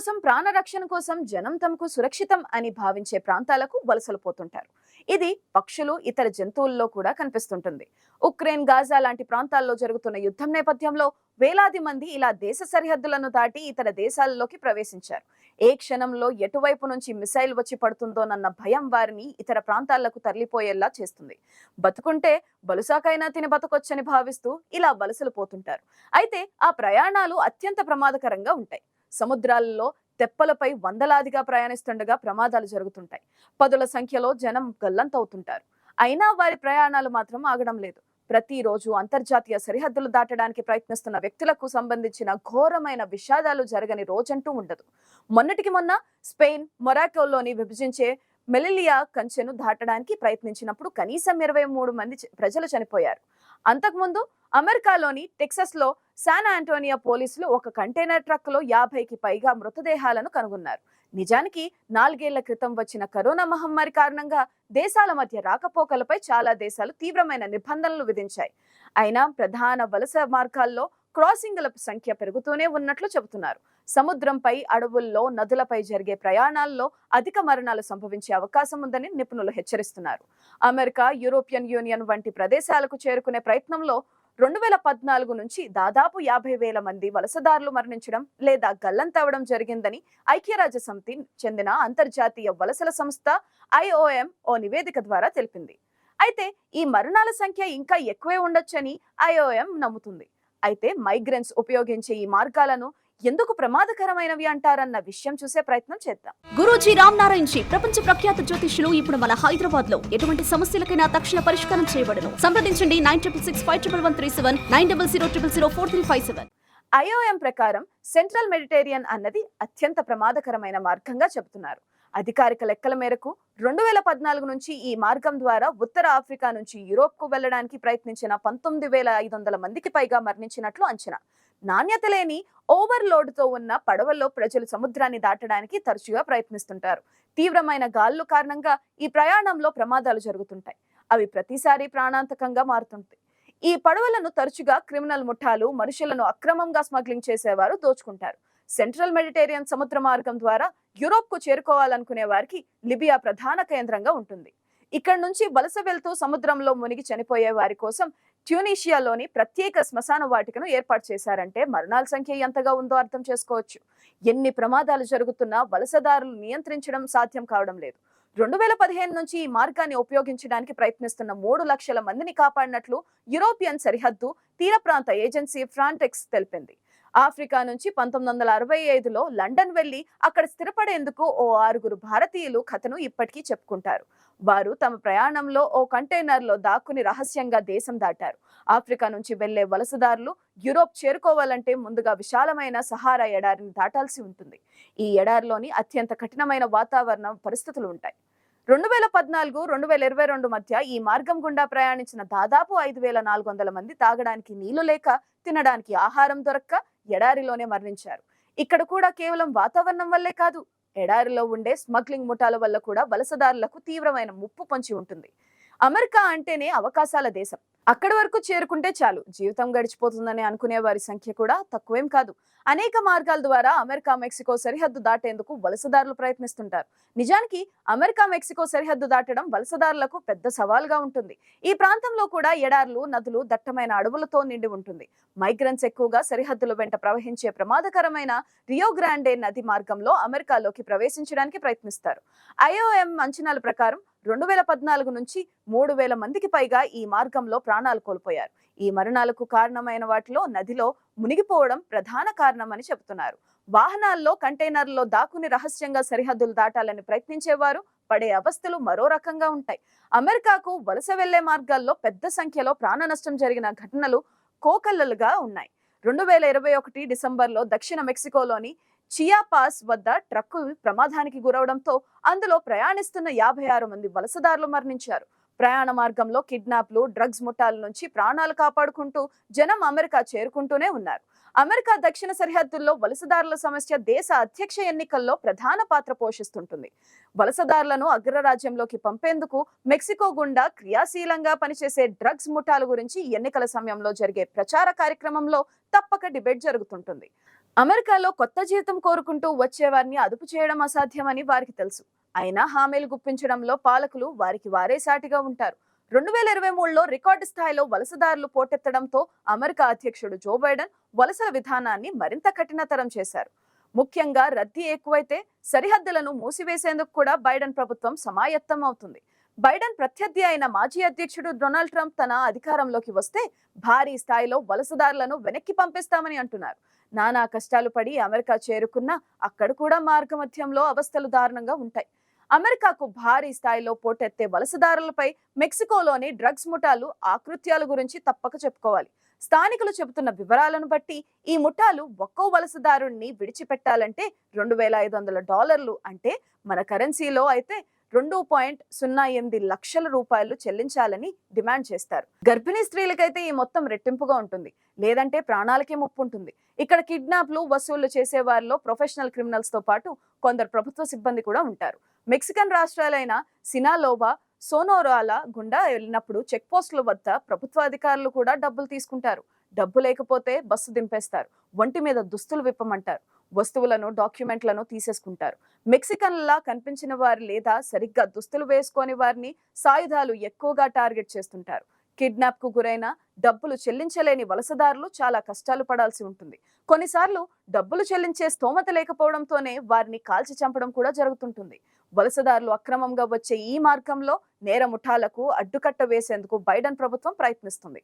కోసం ప్రాణరక్షణ కోసం జనం తమకు సురక్షితం అని భావించే ప్రాంతాలకు వలసలు పోతుంటారు. ఇది పక్షులు ఇతర జంతువుల్లో కూడా కనిపిస్తుంటుంది. ఉక్రెయిన్ గాజా లాంటి ప్రాంతాల్లో జరుగుతున్న యుద్ధం నేపథ్యంలో వేలాది మంది ఇలా దేశ సరిహద్దులను దాటి ఇతర దేశాలలోకి ప్రవేశించారు. ఏ క్షణంలో ఎటువైపు నుంచి మిసైల్ వచ్చి పడుతుందోనన్న భయం వారిని ఇతర ప్రాంతాలకు తరలిపోయేలా చేస్తుంది. బతుకుంటే బలుసాకైనా తిని బతకొచ్చని భావిస్తూ ఇలా వలసలు పోతుంటారు. అయితే ఆ ప్రయాణాలు అత్యంత ప్రమాదకరంగా ఉంటాయి. సముద్రాలలో తెప్పలపై వందలాదిగా ప్రయాణిస్తుండగా ప్రమాదాలు జరుగుతుంటాయి. పదుల సంఖ్యలో జనం గల్లంతవుతుంటారు. అయినా వారి ప్రయాణాలు మాత్రం ఆగడం లేదు. ప్రతిరోజు అంతర్జాతీయ సరిహద్దులు దాటడానికి ప్రయత్నిస్తున్న వ్యక్తులకు సంబంధించిన ఘోరమైన విషాదాలు జరగని రోజంటూ ఉండదు. మొన్నటికి మొన్న స్పెయిన్ మొరాకోలోని విభజించే మెలిలియా కంచెను దాటడానికి ప్రయత్నించినప్పుడు కనీసం ఇరవై మూడు మంది ప్రజలు చనిపోయారు. అంతకుముందు అమెరికాలోని టెక్సస్లో శాన్ ఆంటోనియా పోలీసులు ఒక కంటైనర్ ట్రక్లో యాభైకి పైగా మృతదేహాలను కనుగొన్నారు. నిజానికి నాలుగేళ్ళ క్రితం వచ్చిన కరోనా మహమ్మారి కారణంగా దేశాల మధ్య రాకపోకలపై చాలా దేశాలు తీవ్రమైన నిబంధనలు విధించాయి. అయినా ప్రధాన వలస మార్గాల్లో క్రాసింగ్ల సంఖ్య పెరుగుతూనే ఉన్నట్లు చెబుతున్నారు. సముద్రంపై అడవుల్లో నదులపై జరిగే ప్రయాణాల్లో అధిక మరణాలు సంభవించే అవకాశం ఉందని నిపుణులు హెచ్చరిస్తున్నారు. అమెరికా యూరోపియన్ యూనియన్ వంటి ప్రదేశాలకు చేరుకునే ప్రయత్నంలో రెండు వేల పద్నాలుగు నుంచి దాదాపు యాభై వేల మంది వలసదారులు మరణించడం లేదా గల్లంతవడం జరిగిందని ఐక్యరాజ్య సమితి చెందిన అంతర్జాతీయ వలసల సంస్థ ఐఓఎం ఓ నివేదిక ద్వారా తెలిపింది. అయితే ఈ మరణాల సంఖ్య ఇంకా ఎక్కువే ఉండొచ్చని ఐఓఎం నమ్ముతుంది. అయితే మైగ్రెంట్స్ ఉపయోగించే ఈ మార్గాలను ఎందుకు ప్రమాదకరమైనవి అంటారన్న విషయం చూసే ప్రయత్నం చేద్దాం. గురూజీ రామ్ నారాయణ్ జీ ప్రపంచ ప్రఖ్యాత జ్యోతిష్యులు ఇప్పుడు మన హైదరాబాద్లో ఎటువంటి సమస్యలకైనా తక్షణ పరిష్కారం చేయబడను. సంప్రదించండి nine triple six five triple one three seven nine double zero triple zero four three five seven. IOM ప్రకారం సెంట్రల్ మెడిటేరియన్ అన్నది అత్యంత ప్రమాదకరమైన మార్గంగా చెబుతున్నారు. అధికారిక లెక్కల మేరకు రెండు వేల పద్నాలుగు నుంచి ఈ మార్గం ద్వారా ఉత్తర ఆఫ్రికా నుంచి యూరోప్కు వెళ్ళడానికి ప్రయత్నించిన పంతొమ్మిది వేల ఐదు వందల మందికి పైగా మరణించినట్లు అంచనా. నాణ్యత లేని ఓవర్లోడ్తో ఉన్న పడవల్లో ప్రజలు సముద్రాన్ని దాటడానికి తరచుగా ప్రయత్నిస్తుంటారు. తీవ్రమైన గాలుల కారణంగా ఈ ప్రయాణంలో ప్రమాదాలు జరుగుతుంటాయి. అవి ప్రతిసారి ప్రాణాంతకంగా మారుతుంటాయి. ఈ పడవలను తరచుగా క్రిమినల్ ముఠాలు మనుషులను అక్రమంగా స్మగ్లింగ్ చేసేవారు దోచుకుంటారు. సెంట్రల్ మెడిటేరియన్ సముద్ర మార్గం ద్వారా యూరోప్కు చేరుకోవాలనుకునే వారికి లిబియా ప్రధాన కేంద్రంగా ఉంటుంది. ఇక్కడ నుంచి వలస వెళ్తూ సముద్రంలో మునిగి చనిపోయే వారి కోసం ట్యూనీషియాలోని ప్రత్యేక శ్మశాన వాటికను ఏర్పాటు చేశారంటే మరణాల సంఖ్య ఎంతగా ఉందో అర్థం చేసుకోవచ్చు. ఎన్ని ప్రమాదాలు జరుగుతున్నా వలసదారులు నియంత్రించడం సాధ్యం కావడం లేదు. రెండు వేల పదిహేను నుంచి ఈ మార్గాన్ని ఉపయోగించడానికి ప్రయత్నిస్తున్న మూడు లక్షల మందిని కాపాడినట్లు యూరోపియన్ సరిహద్దు తీర ప్రాంత ఏజెన్సీ ఫ్రాంటెక్స్ తెలిపింది. ఆఫ్రికా నుంచి పంతొమ్మిది వందల అరవై ఐదులో లండన్ వెళ్ళి అక్కడ స్థిరపడేందుకు ఓ ఆరుగురు భారతీయులు కథను ఇప్పటికీ చెప్పుకుంటారు. వారు తమ ప్రయాణంలో ఓ కంటైనర్లో దాక్కుని రహస్యంగా దేశం దాటారు. ఆఫ్రికా నుంచి వెళ్ళే వలసదారులు యూరోప్ చేరుకోవాలంటే ముందుగా విశాలమైన సహారా ఎడారిని దాటాల్సి ఉంటుంది. ఈ ఎడారిలోని అత్యంత కఠినమైన వాతావరణ పరిస్థితులు ఉంటాయి. రెండు వేల పద్నాలుగు రెండు వేల ఇరవై రెండు మధ్య ఈ మార్గం గుండా ప్రయాణించిన దాదాపు ఐదు వేల నాలుగు వందల మంది తాగడానికి నీళ్ళు లేక తినడానికి ఆహారం దొరక్క ఎడారిలోనే మరణించారు. ఇక్కడ కూడా కేవలం వాతావరణం వల్లే కాదు ఎడారిలో ఉండే స్మగ్లింగ్ ముఠాల వల్ల కూడా వలసదారులకు తీవ్రమైన ముప్పు పొంచి ఉంటుంది. అమెరికా అంటేనే అవకాశాల దేశం. అక్కడి వరకు చేరుకుంటే చాలు. జీవితం గడిచిపోతుందని అనుకునే వారి సంఖ్య కూడా తక్కువేం కాదు. అనేక మార్గాల ద్వారా అమెరికా మెక్సికో సరిహద్దు దాటేందుకు వలసదారులు ప్రయత్నిస్తుంటారు. నిజానికి అమెరికా మెక్సికో సరిహద్దు దాటడం వలసదారులకు పెద్ద సవాల్గా ఉంటుంది. ఈ ప్రాంతంలో కూడా ఎడార్లు నదులు దట్టమైన అడవులతో నిండి ఉంటుంది. మైగ్రెంట్స్ ఎక్కువగా సరిహద్దుల వెంట ప్రవహించే ప్రమాదకరమైన రియో గ్రాండే నది మార్గంలో అమెరికాలోకి ప్రవేశించడానికి ప్రయత్నిస్తారు. ఐఓఎం అంచనాల ప్రకారం రెండు వేల పద్నాలుగు నుంచి మూడు వేల మందికి పైగా ఈ మార్గంలో ప్రాణాలు కోల్పోయారు. ఈ మరణాలకు కారణమైన వాటిలో నదిలో మునిగిపోవడం ప్రధాన కారణమని చెబుతున్నారు. వాహనాల్లో కంటైనర్లో దాక్కుని రహస్యంగా సరిహద్దులు దాటాలని ప్రయత్నించేవారు పడే అవస్థలు మరో రకంగా ఉంటాయి. అమెరికాకు వలస వెళ్ళే మార్గాల్లో పెద్ద సంఖ్యలో ప్రాణ నష్టం జరిగిన ఘటనలు కోకల్లలుగా ఉన్నాయి. రెండు వేల ఇరవై ఒకటి డిసెంబర్లో దక్షిణ మెక్సికోలోని చియాపాస్ వద్ద ట్రక్కు ప్రమాదానికి గురవడంతో అందులో ప్రయాణిస్తున్న యాభై ఆరు మంది వలసదారులు మరణించారు. ప్రయాణ మార్గంలో కిడ్నాప్లు డ్రగ్స్ ముఠాల నుంచి ప్రాణాలు కాపాడుకుంటూ జనం అమెరికా చేరుకుంటూనే ఉన్నారు. అమెరికా దక్షిణ సరిహద్దుల్లో వలసదారుల సమస్య దేశ అధ్యక్ష ఎన్నికల్లో ప్రధాన పాత్ర పోషిస్తుంటుంది. వలసదారులను అగ్రరాజ్యంలోకి పంపేందుకు మెక్సికో గుండా క్రియాశీలంగా పనిచేసే డ్రగ్స్ ముఠాల గురించి ఎన్నికల సమయంలో జరిగే ప్రచార కార్యక్రమంలో తప్పక డిబేట్ జరుగుతుంటుంది. అమెరికాలో కొత్త జీతం కోరుకుంటూ వచ్చేవారిని అదుపు చేయడం అసాధ్యమని వారికి తెలుసు. అయినా హామీలు గుప్పించడంలో పాలకులు వారికి వారే సాటిగా ఉంటారు. రెండు వేల ఇరవై మూడులో రికార్డు స్థాయిలో వలసదారులు పోటెత్తడంతో అమెరికా అధ్యక్షుడు జో బైడెన్ వలసల విధానాన్ని మరింత కఠినతరం చేశారు. ముఖ్యంగా రద్దీ ఎక్కువైతే సరిహద్దులను మూసివేసేందుకు కూడా బైడెన్ ప్రభుత్వం సమాయత్తం అవుతుంది. బైడెన్ ప్రత్యర్థి అయిన మాజీ అధ్యక్షుడు డొనాల్డ్ ట్రంప్ తన అధికారంలోకి వస్తే భారీ స్థాయిలో వలసదారులను వెనక్కి పంపిస్తామని అంటున్నారు. నానా కష్టాలు పడి అమెరికా చేరుకున్నా అక్కడ కూడా మార్గమధ్యంలో అవస్థలు దారుణంగా ఉంటాయి. అమెరికాకు భారీ స్థాయిలో పోటెత్తే వలసదారులపై మెక్సికోలోని డ్రగ్స్ ముఠాలు ఆకృత్యాల గురించి తప్పక చెప్పుకోవాలి. స్థానికులు చెబుతున్న వివరాలను బట్టి ఈ ముఠాలు ఒక్కో వలసదారుణ్ణి విడిచిపెట్టాలంటే రెండు వేల ఐదు వందల డాలర్లు అంటే మన కరెన్సీలో అయితే రెండు పాయింట్ సున్నా ఎనిమిది లక్షల రూపాయలు చెల్లించాలని డిమాండ్ చేస్తారు. గర్భిణీ స్త్రీలకైతే ఈ మొత్తం రెట్టింపుగా ఉంటుంది. లేదంటే ప్రాణాలకే ముప్పు ఉంటుంది ఇక్కడ కిడ్నాప్లు వసూళ్ళు చేసే వారిలో ప్రొఫెషనల్ క్రిమినల్స్తో పాటు కొందరు ప్రభుత్వ సిబ్బంది కూడా ఉంటారు. మెక్సికన్ రాష్ట్రాలైన సినాలోవా సోనోరాల గుండా వెళ్ళినప్పుడు చెక్ పోస్టుల వద్ద ప్రభుత్వ అధికారులు కూడా డబ్బులు తీసుకుంటారు. డబ్బు లేకపోతే బస్సు దింపేస్తారు. ఒంటి మీద దుస్తులు విప్పమంటారు. వస్తువులను డాక్యుమెంట్లను తీసేసుకుంటారు. మెక్సికన్లా కనిపించిన వారు లేదా సరిగ్గా దుస్తులు వేసుకొని వారిని సాయుధాలు ఎక్కువగా టార్గెట్ చేస్తుంటారు. కిడ్నాప్కు గురైన డబ్బులు చెల్లించలేని వలసదారులు చాలా కష్టాలు పడాల్సి ఉంటుంది. కొన్నిసార్లు డబ్బులు చెల్లించే స్తోమత లేకపోవడంతోనే వారిని కాల్చి చంపడం కూడా జరుగుతుంటుంది. వలసదారులు అక్రమంగా వచ్చే ఈ మార్గంలో నేర ముఠాలకు అడ్డుకట్ట వేసేందుకు బైడెన్ ప్రభుత్వం ప్రయత్నిస్తుంది.